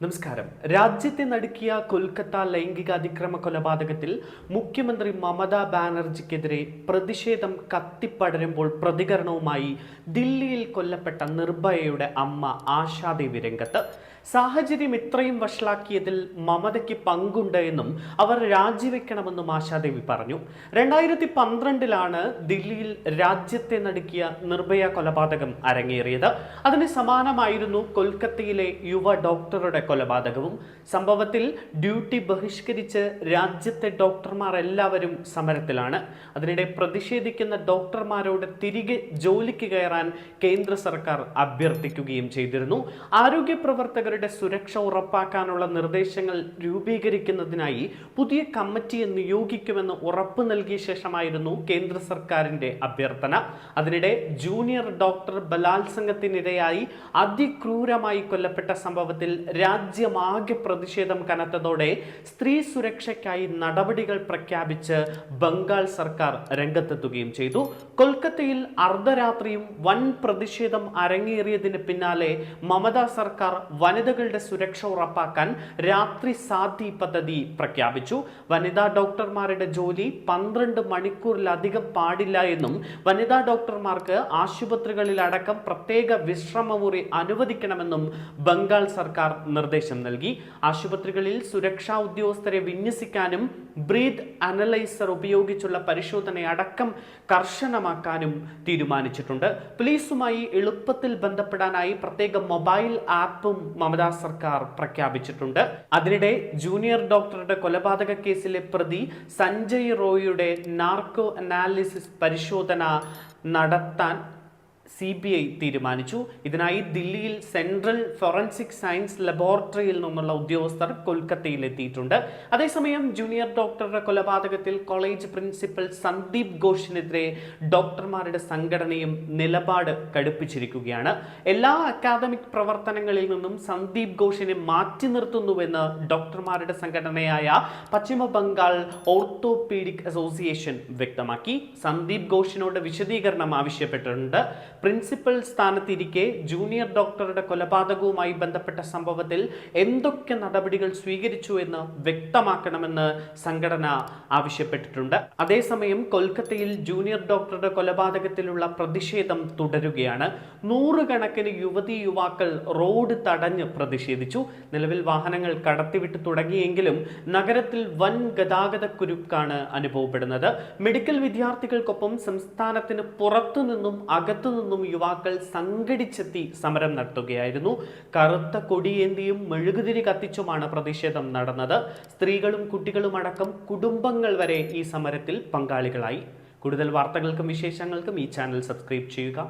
നമസ്കാരം. രാജ്യത്തെ നടുക്കിയ കൊൽക്കത്ത ലൈംഗികാതിക്രമ കൊലപാതകത്തിൽ മുഖ്യമന്ത്രി മമതാ ബാനർജിക്കെതിരെ പ്രതിഷേധം കത്തിപ്പടരുമ്പോൾ പ്രതികരണവുമായി ദില്ലിയിൽ കൊല്ലപ്പെട്ട നിർഭയയുടെ അമ്മ ആശാദേവി രംഗത്ത്. സാഹചര്യം ഇത്രയും വഷളാക്കിയതിൽ മമതയ്ക്ക് പങ്കുണ്ട് എന്നും അവർ രാജിവെക്കണമെന്നും ആശാദേവി പറഞ്ഞു. രണ്ടായിരത്തി പന്ത്രണ്ടിലാണ് ദില്ലിയിൽ രാജ്യത്തെ നടുക്കിയ നിർഭയ കൊലപാതകം അരങ്ങേറിയത്. അതിന് സമാനമായിരുന്നു കൊൽക്കത്തയിലെ യുവ ഡോക്ടറുടെ കൊലപാതകവും സംഭവത്തിൽ ഡ്യൂട്ടി ബഹിഷ്കരിച്ച് രാജ്യത്തെ ഡോക്ടർമാർ എല്ലാവരും സമരത്തിലാണ്. അതിനിടെ പ്രതിഷേധിക്കുന്ന ഡോക്ടർമാരോട് തിരികെ ജോലിക്ക് കയറാൻ കേന്ദ്ര സർക്കാർ അഭ്യർത്ഥിക്കുകയും ചെയ്തിരുന്നു. ആരോഗ്യ പ്രവർത്തകരുടെ സുരക്ഷ ഉറപ്പാക്കാനുള്ള നിർദ്ദേശങ്ങൾ രൂപീകരിക്കുന്നതിനായി പുതിയ കമ്മിറ്റിയെ നിയോഗിക്കുമെന്ന് ഉറപ്പ് നൽകിയ ശേഷമായിരുന്നു കേന്ദ്ര സർക്കാരിന്റെ അഭ്യർത്ഥന. അതിനിടെ ജൂനിയർ ഡോക്ടർ ബലാത്സംഗത്തിനിരയായി അതിക്രൂരമായി കൊല്ലപ്പെട്ട സംഭവത്തിൽ രാജ്യമാകെ പ്രതിഷേധം കനത്തതോടെ സ്ത്രീ സുരക്ഷയ്ക്കായി നടപടികൾ പ്രഖ്യാപിച്ച് ബംഗാൾ സർക്കാർ രംഗത്തെത്തുകയും ചെയ്തു. കൊൽക്കത്തയിൽ അർദ്ധരാത്രിയും വൻ പ്രതിഷേധം അരങ്ങേറിയതിന് പിന്നാലെ മമതാ സർക്കാർ വനിതകളുടെ സുരക്ഷ ഉറപ്പാക്കാൻ രാത്രി സാധി പദ്ധതി പ്രഖ്യാപിച്ചു. വനിതാ ഡോക്ടർമാരുടെ ജോലി പന്ത്രണ്ട് മണിക്കൂറിലധികം പാടില്ല എന്നും വനിതാ ഡോക്ടർമാർക്ക് ആശുപത്രികളിലടക്കം പ്രത്യേക വിശ്രമമുറി അനുവദിക്കണമെന്നും ബംഗാൾ സർക്കാർ നിർദ്ദേശം നൽകി. ആശുപത്രികളിൽ സുരക്ഷാ ഉദ്യോഗസ്ഥരെ വിന്യസിക്കാനും ബ്രീത്ത് അനലൈസർ ഉപയോഗിച്ചുള്ള പരിശോധന അടക്കം കർശനമാക്കാനും തീരുമാനിച്ചിട്ടുണ്ട്. പോലീസുമായി എളുപ്പത്തിൽ ബന്ധപ്പെടാനായി പ്രത്യേക മൊബൈൽ ആപ്പും മമതാ സർക്കാർ പ്രഖ്യാപിച്ചിട്ടുണ്ട്. അതിനിടെ ജൂനിയർ ഡോക്ടറുടെ കൊലപാതക കേസിലെ പ്രതി സഞ്ജയ് റോയിയുടെ നാർക്കോ അനാലിസിസ് പരിശോധന നടത്താൻ സി ബി ഐ തീരുമാനിച്ചു. ഇതിനായി ദില്ലിയിൽ സെൻട്രൽ ഫോറൻസിക് സയൻസ് ലബോറട്ടറിയിൽ നിന്നുള്ള ഉദ്യോഗസ്ഥർ കൊൽക്കത്തയിൽ എത്തിയിട്ടുണ്ട് അതേസമയം ജൂനിയർ ഡോക്ടറുടെ കൊലപാതകത്തിൽ കോളേജ് പ്രിൻസിപ്പൽ സന്ദീപ് ഘോഷിനെതിരെ ഡോക്ടർമാരുടെ സംഘടനയും നിലപാട് കടുപ്പിച്ചിരിക്കുകയാണ്. എല്ലാ അക്കാദമിക് പ്രവർത്തനങ്ങളിൽ നിന്നും സന്ദീപ് ഘോഷിനെ മാറ്റി നിർത്തുന്നുവെന്ന് ഡോക്ടർമാരുടെ സംഘടനയായ പശ്ചിമ ബംഗാൾ ഓർത്തോപീഡിക് അസോസിയേഷൻ വ്യക്തമാക്കി. സന്ദീപ് ഘോഷിനോട് വിശദീകരണം ആവശ്യപ്പെട്ടിട്ടുണ്ട്. പ്രിൻസിപ്പൽ സ്ഥാനത്തിരിക്കെ ജൂനിയർ ഡോക്ടറുടെ കൊലപാതകവുമായി ബന്ധപ്പെട്ട സംഭവത്തിൽ എന്തൊക്കെ നടപടികൾ സ്വീകരിച്ചു എന്ന് വ്യക്തമാക്കണമെന്ന് സംഘടന ആവശ്യപ്പെട്ടിട്ടുണ്ട്. അതേസമയം കൊൽക്കത്തയിൽ ജൂനിയർ ഡോക്ടറുടെ കൊലപാതകത്തിലുള്ള പ്രതിഷേധം തുടരുകയാണ്. നൂറുകണക്കിന് യുവതി യുവാക്കൾ റോഡ് തടഞ്ഞ് പ്രതിഷേധിച്ചു. നിലവിൽ വാഹനങ്ങൾ കടത്തിവിട്ട് തുടങ്ങിയെങ്കിലും നഗരത്തിൽ വൻ ഗതാഗത കുരുക്കാണ് അനുഭവപ്പെടുന്നത്. മെഡിക്കൽ വിദ്യാർത്ഥികൾക്കൊപ്പം സംസ്ഥാനത്തിന് പുറത്തു നിന്നും അകത്തു നിന്നും യുവാക്കൾ സംഘടിച്ചെത്തി സമരം നടത്തുകയായിരുന്നു. കറുത്ത കൊടിയേന്തിയും മെഴുകുതിരി കത്തിച്ചുമാണ് പ്രതിഷേധം നടന്നത്. സ്ത്രീകളും കുട്ടികളും അടക്കം കുടുംബങ്ങൾ വരെ ഈ സമരത്തിൽ പങ്കാളികളായി. കൂടുതൽ വാർത്തകൾക്കും വിശേഷങ്ങൾക്കും ഈ ചാനൽ സബ്സ്ക്രൈബ് ചെയ്യുക.